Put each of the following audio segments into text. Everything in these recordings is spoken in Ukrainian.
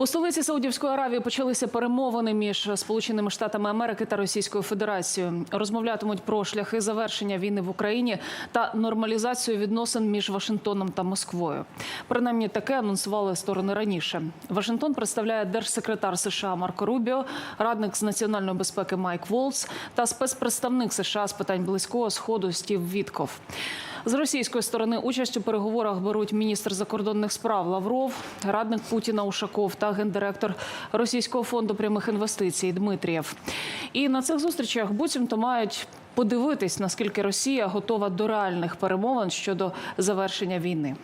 У столиці Саудівської Аравії почалися перемовини між Сполученими Штатами Америки та Російською Федерацією. Розмовлятимуть про шляхи завершення війни в Україні та нормалізацію відносин між Вашингтоном та Москвою. Принаймні таке анонсували сторони раніше. Вашингтон представляє держсекретар США Марко Рубіо, радник з національної безпеки Майк Волс та спецпредставник США з питань близького сходу Стів Вітков. З російської сторони участь у переговорах беруть міністр закордонних справ Лавров, радник Путіна Ушаков та гендиректор Російського фонду прямих інвестицій Дмитрієв. І на цих зустрічах буцімто мають подивитись, наскільки Росія готова до реальних перемовин щодо завершення війни.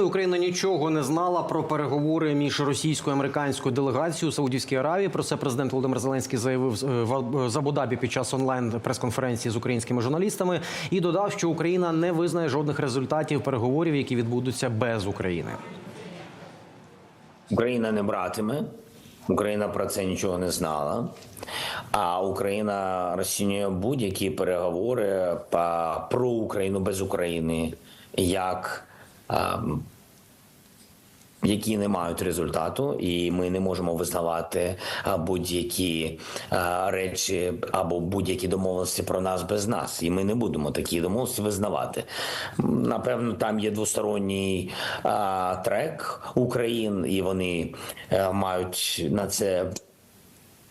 Україна нічого не знала про переговори між російською і американською делегацією у Саудівській Аравії. Про це президент Володимир Зеленський заявив е, в в Абу-Дабі під час онлайн прес-конференції з українськими журналістами і додав, що Україна не визнає жодних результатів переговорів, які відбудуться без України. Україна не братиме. Україна про це нічого не знала. А Україна розцінює будь-які переговори па- про Україну без України як які не мають результату, і ми не можемо визнавати будь-які речі або будь-які домовленості про нас без нас. І ми не будемо такі домовленості визнавати. Напевно, там є двосторонній трек Україн, і вони е, мають на це.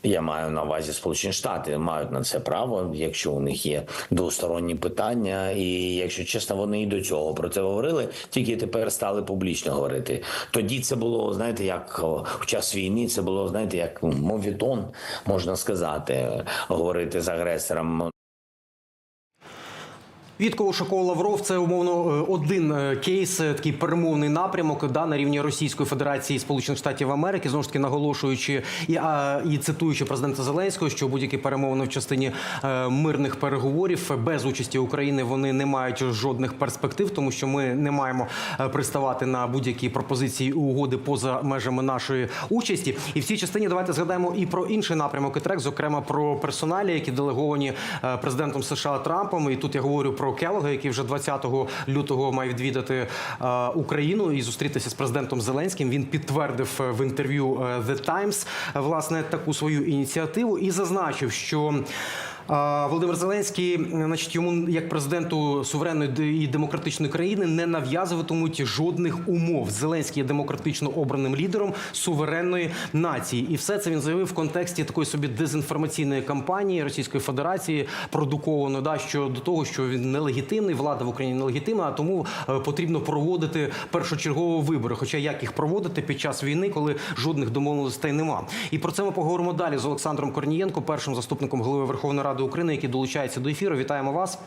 Я маю на увазі Сполучені Штати мають на це право, якщо у них є двосторонні питання, і якщо чесно, вони і до цього про це говорили, тільки тепер стали публічно говорити. Тоді це було, знаєте, як в час війни, це було, знаєте, як мовітон, можна сказати, говорити з агресором. Вітков Ушаков Лавров це умовно е, один е, кейс, е, такий перемовний напрямок да, на рівні Російської Федерації Сполучених Штатів Америки, знову ж таки наголошуючи і, а, і цитуючи президента Зеленського, що будь-які перемовини в частині е, мирних переговорів без участі України вони не мають жодних перспектив, тому що ми не маємо приставати на будь-які пропозиції угоди поза межами нашої участі. І в цій частині давайте згадаємо і про інший напрямок і трек, зокрема про персоналі, які делеговані президентом США Трампом. І тут я говорю про Келога, який вже 20 лютого має відвідати е, Україну і зустрітися з президентом Зеленським. Він підтвердив е, в інтерв'ю е, The Times власне таку свою ініціативу і зазначив, що. Володимир Зеленський, значить, йому як президенту суверенної і демократичної країни не нав'язуватимуть жодних умов. Зеленський є демократично обраним лідером суверенної нації, і все це він заявив в контексті такої собі дезінформаційної кампанії Російської Федерації, продуковано да щодо того, що він нелегітимний, влада в Україні нелегітимна, а тому е, потрібно проводити першочергові вибори. Хоча як їх проводити під час війни, коли жодних домовленостей нема. І про це ми поговоримо далі з Олександром Корнієнко, першим заступником голови Верховної Ради України, які долучаються до ефіру. Вітаємо вас.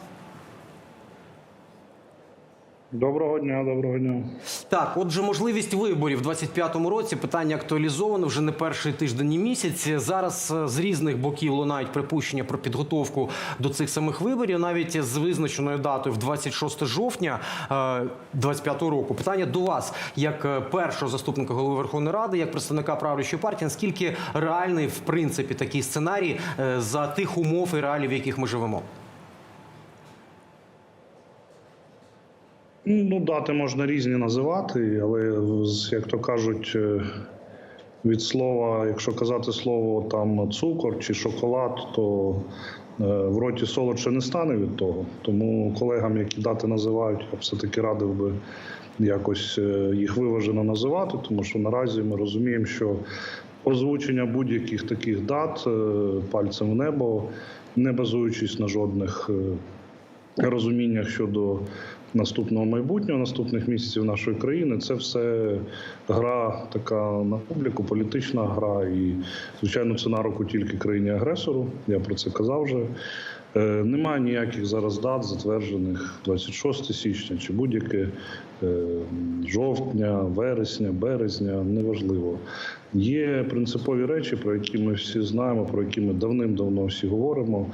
Доброго дня, доброго дня. Так, отже, можливість виборів в 25-му році питання актуалізовано вже не перший тиждень і місяць. Зараз е, з різних боків лунають припущення про підготовку до цих самих виборів, навіть з визначеною датою в 26 жовтня 25-го року. Питання до вас, як е, першого заступника голови Верховної Ради, як представника правлячої партії, наскільки реальний в принципі такий сценарій е, за тих умов і реалій, в яких ми живемо? Ну, дати можна різні називати, але як то кажуть, е, від слова, якщо казати слово там цукор чи шоколад, то е, в роті солодше не стане від того. Тому колегам, які дати називають, я все-таки радив би якось е, їх виважено називати, тому що наразі ми розуміємо, що озвучення будь-яких таких дат пальцем в небо, не базуючись на жодних. розуміннях щодо наступного майбутнього, наступних місяців нашої країни. Це все гра така на публіку, політична гра. І, звичайно, це на руку тільки країні агресору. Я про це казав вже. Е, Немає ніяких зараз дат, затверджених 26 січня чи будь-яке е, жовтня, вересня, березня, неважливо. Є принципові речі, про які ми всі знаємо, про які ми давним-давно всі говоримо.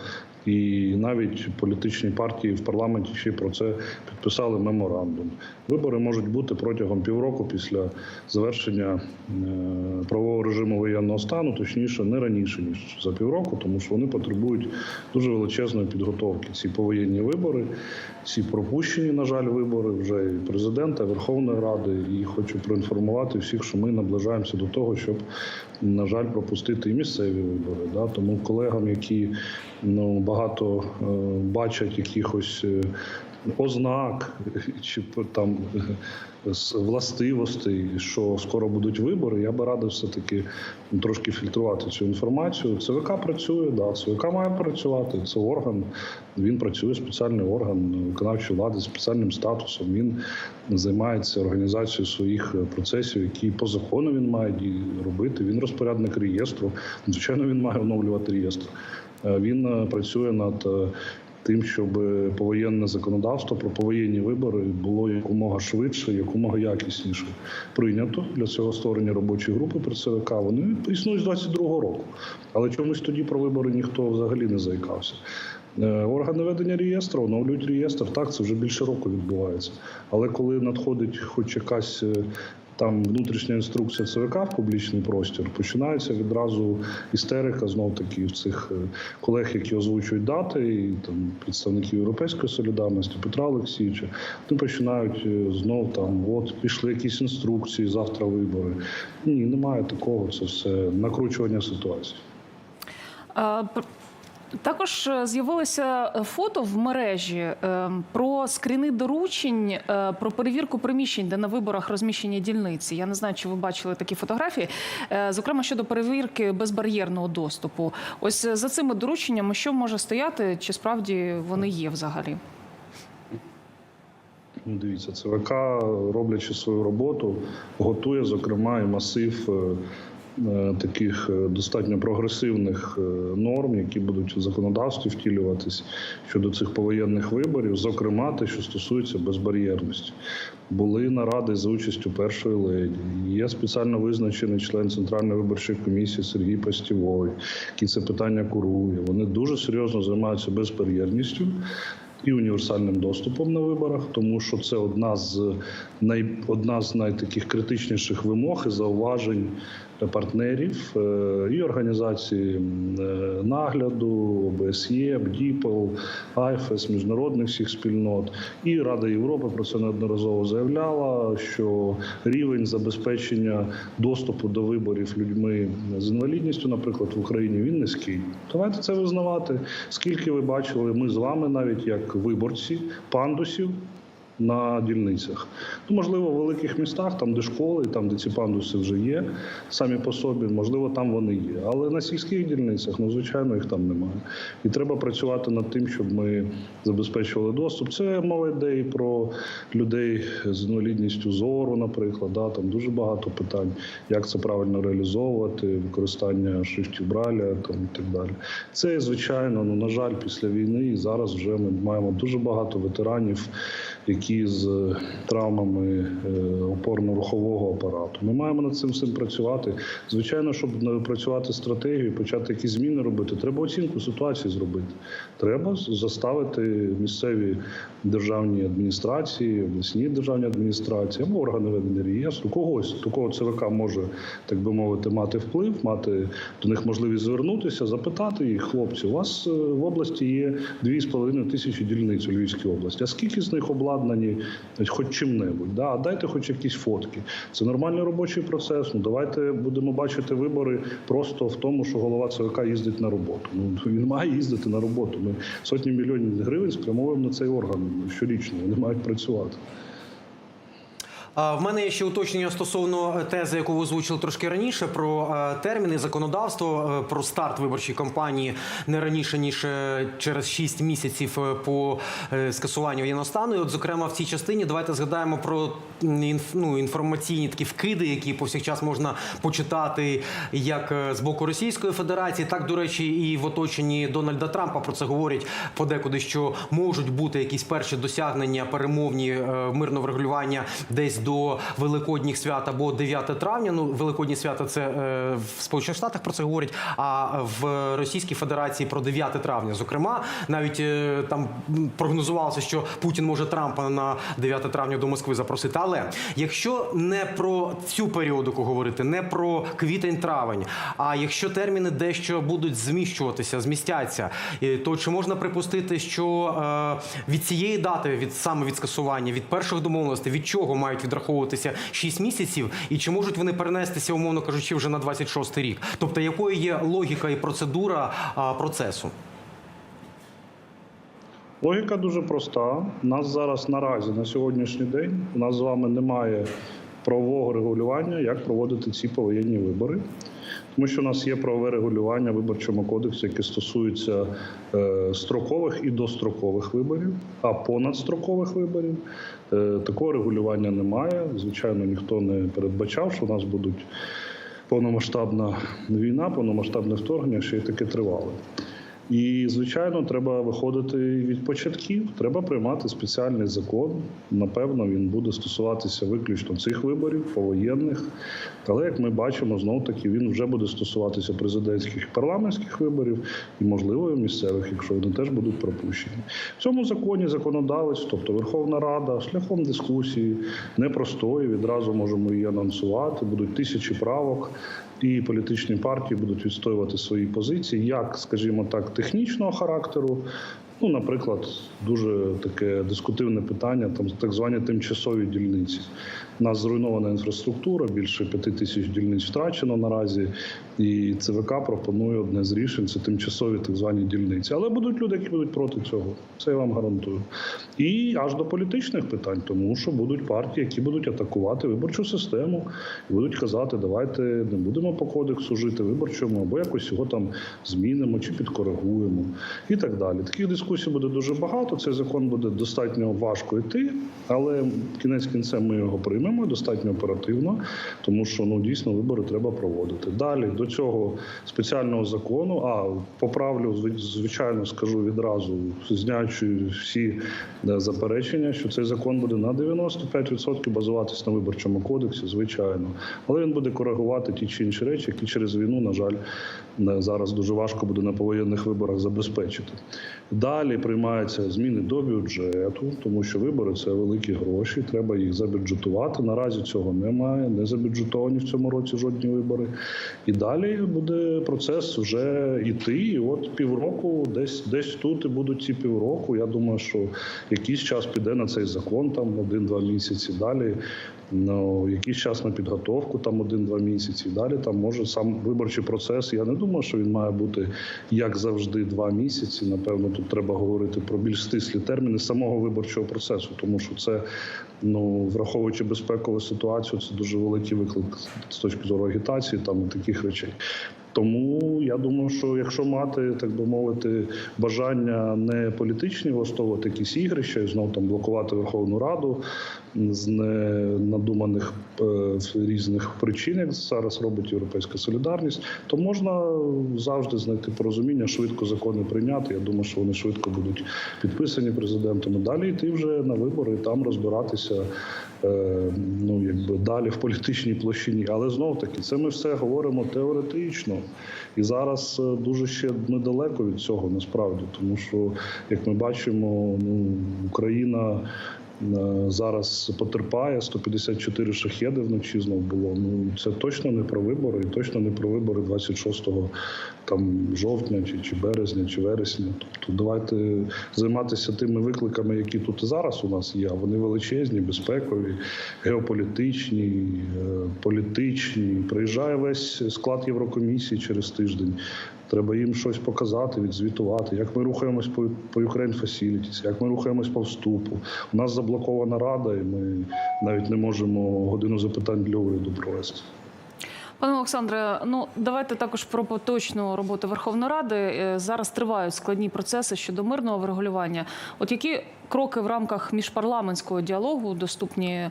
і навіть політичні партії в парламенті ще про це підписали меморандум. Вибори можуть бути протягом півроку після завершення е, правового режиму воєнного стану, точніше, не раніше ніж за півроку, тому що вони потребують дуже величезної підготовки. Ці повоєнні вибори, ці пропущені, на жаль, вибори вже і президента, і Верховної Ради. І хочу проінформувати всіх, що ми наближаємося до того, щоб, на жаль, пропустити і місцеві вибори. Да? Тому колегам, які ну багато е, бачать якихось. Ознак чи там властивостей, що скоро будуть вибори, я би радив все таки трошки фільтрувати цю інформацію. ЦВК працює, да, ЦВК має працювати. Це орган. Він працює спеціальний орган виконавчої влади спеціальним статусом. Він займається організацією своїх процесів, які по закону він має робити. Він розпорядник реєстру. Звичайно, він має оновлювати реєстр. Е, Він е, працює над е, тим, щоб повоєнне законодавство про повоєнні вибори було якомога швидше, якомога якісніше прийнято для цього створення робочої групи при ЦВК. Вони існують з 22-го року, але чомусь тоді про вибори ніхто взагалі не заїкався. Е, Органи ведення реєстру оновлюють реєстр. Так, це вже більше року відбувається. Але коли надходить хоч якась е, там внутрішня інструкція ЦВК в публічний простір, починається відразу істерика знов таки в цих е, колег, які озвучують дати, і там представників Європейської солідарності, Петра Олексійовича. Вони починають е, знов там, от пішли якісь інструкції, завтра вибори. Ні, немає такого. Це все накручування ситуації. Також е, з'явилося е, фото в мережі е, про скріни доручень, про перевірку приміщень, де на виборах розміщені дільниці. Я не знаю, чи ви бачили такі фотографії. Зокрема, щодо перевірки безбар'єрного доступу. Ось за цими дорученнями, що може стояти, чи справді вони є взагалі? Ну, Дивіться, ЦВК, роблячи свою роботу, готує, зокрема, і масив таких е, достатньо прогресивних е, норм, які будуть в законодавстві втілюватись щодо цих повоєнних виборів, зокрема, те, що стосується безбар'єрності. Були наради за участю першої леді. Є спеціально визначений член Центральної виборчої комісії Сергій Пастівой, який це питання курує. Вони дуже серйозно займаються безбар'єрністю і універсальним доступом на виборах, тому що це одна з най одна з найтаких критичніших вимог і зауважень партнерів е, і організації е, нагляду, ОБСЄ, БДІПЛ, АЙФЕС, міжнародних всіх спільнот. І Рада Європи про це неодноразово заявляла, що рівень забезпечення доступу до виборів людьми з інвалідністю, наприклад, в Україні він низький. Давайте це визнавати. Скільки ви бачили, ми з вами, навіть як виборці, пандусів на дільницях. Ну, можливо, в великих містах, там, де школи, там, де ці пандуси вже є, самі по собі, можливо, там вони є. Але на сільських дільницях, ну, звичайно, їх там немає. І треба працювати над тим, щоб ми забезпечували доступ. Це мова йде і про людей з інвалідністю зору, наприклад. Да, там дуже багато питань, як це правильно реалізовувати, використання шрифтів Браля там, і так далі. Це, звичайно, ну, на жаль, після війни і зараз вже ми маємо дуже багато ветеранів, які з травмами е, опорно-рухового апарату. Ми маємо над цим всім працювати. Звичайно, щоб напрацювати стратегію, почати якісь зміни робити, треба оцінку ситуації зробити. Треба заставити місцеві державні адміністрації, обласні державні адміністрації або органи ведення реєстру, когось до кого ЦВК може, так би мовити, мати вплив, мати до них можливість звернутися, запитати їх, хлопці, у вас е, в області є 2,5 тисячі дільниць у Львівській області. А скільки з них обладнані хоч чим-небудь? Да? Дайте хоч якісь фотки. Це нормальний робочий процес. Ну давайте будемо бачити вибори просто в тому, що голова ЦВК їздить на роботу. Ну він має їздити на роботу. Ми сотні мільйонів гривень спрямовуємо на цей орган щорічно. Вони мають працювати. В мене є ще уточнення стосовно е, тези, яку ви озвучили трошки раніше, про е, терміни законодавство, е, про старт виборчої кампанії не раніше ніж через 6 місяців по скасуванню воєнного стану. І От, зокрема, в цій частині давайте згадаємо про ну, інформаційні такі вкиди, які повсякчас можна почитати як з боку Російської Федерації, так до речі, і в оточенні Дональда Трампа про це говорять подекуди, що можуть бути якісь перші досягнення перемовні мирного врегулювання десь до великодніх свят або 9 травня. Ну, великодні свята це е, в Сполучених Штатах про це говорять. А в Російській Федерації про 9 травня. Зокрема, навіть е, там прогнозувалося, що Путін може Трампа на 9 травня до Москви запросити. Але якщо не про цю періодику говорити, не про квітень-травень, а якщо терміни дещо будуть зміщуватися, змістяться, е, то чи можна припустити, що від цієї дати, від саме від скасування, від перших домовленостей, від чого мають відраховуватися 6 місяців, і чи можуть вони перенестися, умовно кажучи, вже на 26 рік? Тобто, якою є логіка і процедура процесу? Логіка дуже проста. У нас зараз наразі на сьогоднішній день у нас з вами немає правового регулювання, як проводити ці повоєнні вибори. Тому що у нас є правове регулювання в виборчому кодексі, яке стосується е, строкових і дострокових виборів, а понадстрокових виборів е, такого регулювання немає. Звичайно, ніхто не передбачав, що у нас будуть повномасштабна війна, повномасштабне вторгнення, що й таке тривале. І, звичайно, треба виходити від початків. Треба приймати спеціальний закон. Напевно, він буде стосуватися виключно цих виборів, повоєнних. Але як ми бачимо, знов таки він вже буде стосуватися президентських і парламентських виборів і, можливо, і місцевих, якщо вони теж будуть пропущені. В цьому законі законодавець, тобто Верховна Рада, шляхом дискусії непростої, відразу можемо її анонсувати. Будуть тисячі правок і політичні партії будуть відстоювати свої позиції, як, скажімо так, технічного характеру. Ну, наприклад, дуже таке дискутивне питання, там так звані тимчасові дільниці. У нас зруйнована інфраструктура, більше п'яти тисяч дільниць втрачено наразі. І ЦВК пропонує одне з рішень це тимчасові так звані дільниці. Але будуть люди, які будуть проти цього. Це я вам гарантую. І аж до політичних питань, тому що будуть партії, які будуть атакувати виборчу систему, і будуть казати, давайте не будемо по кодексу жити виборчому, або якось його там змінимо чи підкоригуємо, і так далі. Таких дискусій буде дуже багато. Цей закон буде достатньо важко йти, але кінець кінцем ми його приймемо достатньо оперативно, тому що ну дійсно вибори треба проводити. Далі до цього спеціального закону. А поправлю звичайно, скажу відразу, зняючи всі заперечення, що цей закон буде на 95% базуватись на виборчому кодексі, звичайно, але він буде коригувати ті чи інші речі, які через війну, на жаль, зараз дуже важко буде на повоєнних виборах забезпечити. Далі приймаються зміни до бюджету, тому що вибори це великі гроші, треба їх забюджетувати. Наразі цього немає, не забюджетовані в цьому році жодні вибори. І далі буде процес вже йти. І от півроку, десь десь тут і будуть ці півроку. Я думаю, що якийсь час піде на цей закон, там один-два місяці. Далі ну, якийсь час на підготовку, там один-два місяці. Далі там може сам виборчий процес. Я не думаю, що він має бути як завжди два місяці. Напевно, тут треба говорити про більш стислі терміни самого виборчого процесу, тому що це, ну враховуючи безпекову ситуацію, це дуже великий виклик з точки зору агітації там і таких речей. Тому я думаю, що якщо мати, так би мовити, бажання не політичні влаштовувати якісь ігрища і знов там блокувати Верховну Раду з ненадуманих е, різних причин, як зараз робить Європейська солідарність, то можна завжди знайти порозуміння, швидко закони прийняти. Я думаю, що вони швидко будуть підписані президентом. Далі йти вже на вибори і там розбиратися. е, Ну, якби далі в політичній площині, але знов таки це ми все говоримо теоретично, і зараз е, дуже ще недалеко від цього насправді, тому що як ми бачимо, ну Україна зараз потерпає 154 шахеди вночі знов було. Ну це точно не про вибори, і точно не про вибори 26 там жовтня, чи, чи березня, чи вересня. Тобто давайте займатися тими викликами, які тут і зараз у нас є. Вони величезні, безпекові, геополітичні, е, політичні. Приїжджає весь склад Єврокомісії через тиждень. Треба їм щось показати, відзвітувати, як ми рухаємось по, по Ukraine Facilities, як ми рухаємось по вступу. У нас заблокована рада, і ми навіть не можемо годину запитань для уряду провести. Пане Олександре, ну давайте також про поточну роботу Верховної Ради. Е, Зараз тривають складні процеси щодо мирного врегулювання. От які кроки в рамках міжпарламентського діалогу доступні е,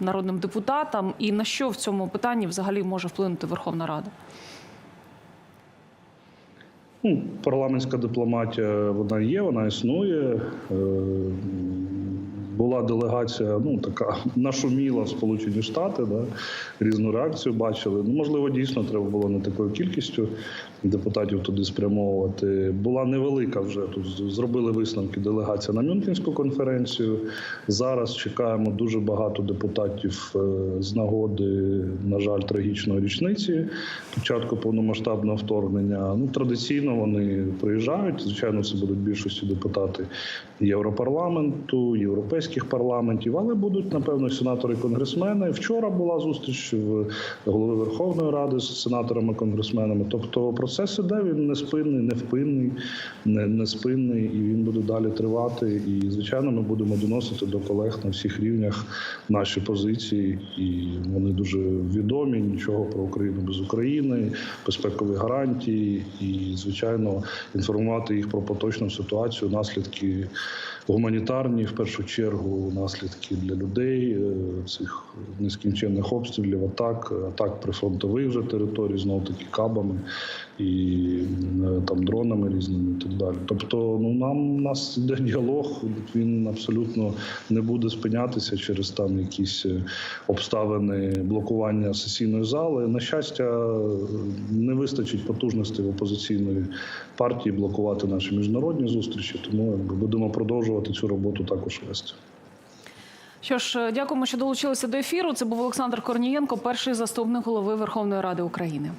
народним депутатам, і на що в цьому питанні взагалі може вплинути Верховна Рада? Ну, парламентська дипломатія вона є, вона існує. Е, була делегація, ну така нашуміла в Сполучені Штати, да, різну реакцію бачили. Ну, можливо, дійсно треба було не такою кількістю депутатів туди спрямовувати. Була невелика вже тут зробили висновки делегація на Мюнхенську конференцію. Зараз чекаємо дуже багато депутатів е, з нагоди, на жаль, трагічної річниці початку повномасштабного вторгнення. Ну традиційно вони приїжджають. Звичайно, це будуть більшості депутати Європарламенту, європейських парламентів, але будуть напевно сенатори, і конгресмени. Вчора була зустріч в голови Верховної Ради з сенаторами, конгресменами. Тобто процес іде, він не спинний, не впинний, не, не спинний, і він буде далі тривати. І звичайно, ми будемо доносити до колег на всіх рівнях наші позиції, і вони дуже відомі. Нічого про Україну без України, безпекові гарантії, і звичайно інформувати їх про поточну ситуацію, наслідки гуманітарні, в першу чергу, наслідки для людей е, цих нескінченних обстрілів, атак, атак прифронтових вже територій, знов таки кабами і е, там дронами різними і так далі. Тобто, ну нам у нас йде діалог, він абсолютно не буде спинятися через там якісь е, обставини блокування сесійної зали. На щастя, не вистачить потужностей в опозиційної партії блокувати наші міжнародні зустрічі. Тому будемо продовжувати цю роботу також вести. Що ж, е, дякуємо, що долучилися до ефіру. Це був Олександр Корнієнко, перший заступник голови Верховної Ради України.